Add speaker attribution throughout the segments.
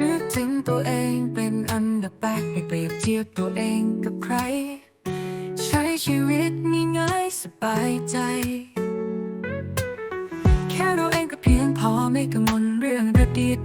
Speaker 1: ลึกถึงตัวเองเป็นอันดับแรกไม่เปรียบเทียบตัวเองกับใคร ใช้ชีวิตง่ายๆสบายใจ แค่เราเองก็เพียงพอไม่กังวลเรื่องอดีต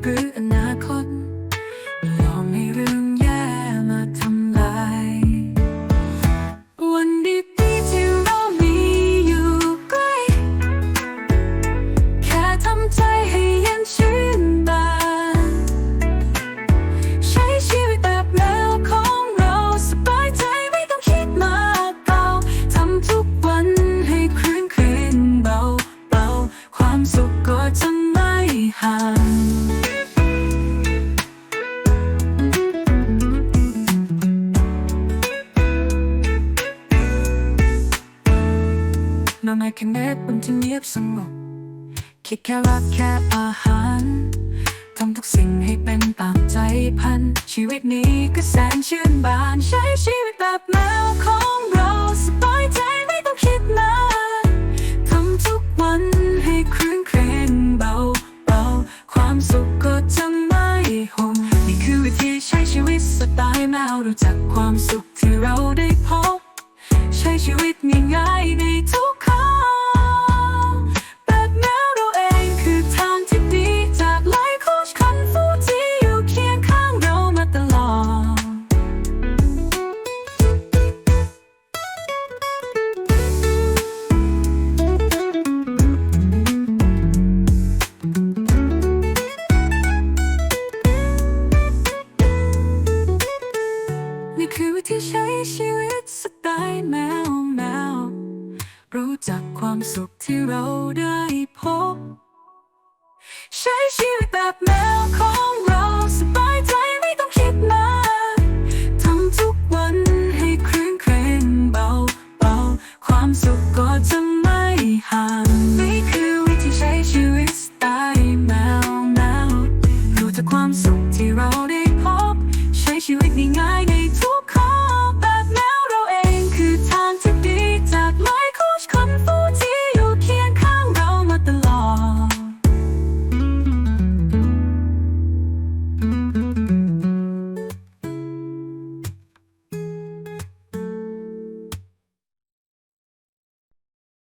Speaker 1: สุขก็จะไม่ห่างนอนในแค่เน็ตมันจะเงียบสงบคิดแค่รักแค่อาหารทำทุกสิ่งให้เป็นตามใจพัน ชีวิตนี้ก็แสนชื่นบาน ใช้ชีวิตแบบแมวของเรา ชีวิตสไตล์แมวรู้จักความสุขที่เราได้พบ ใช้ชีวิตง่ายๆในทุก นี่คือวิธีใช้ชีวิตสไตล์แมวแมว รู้จักความสุขที่เราได้พบ ใช้ชีวิตแบบแมวของ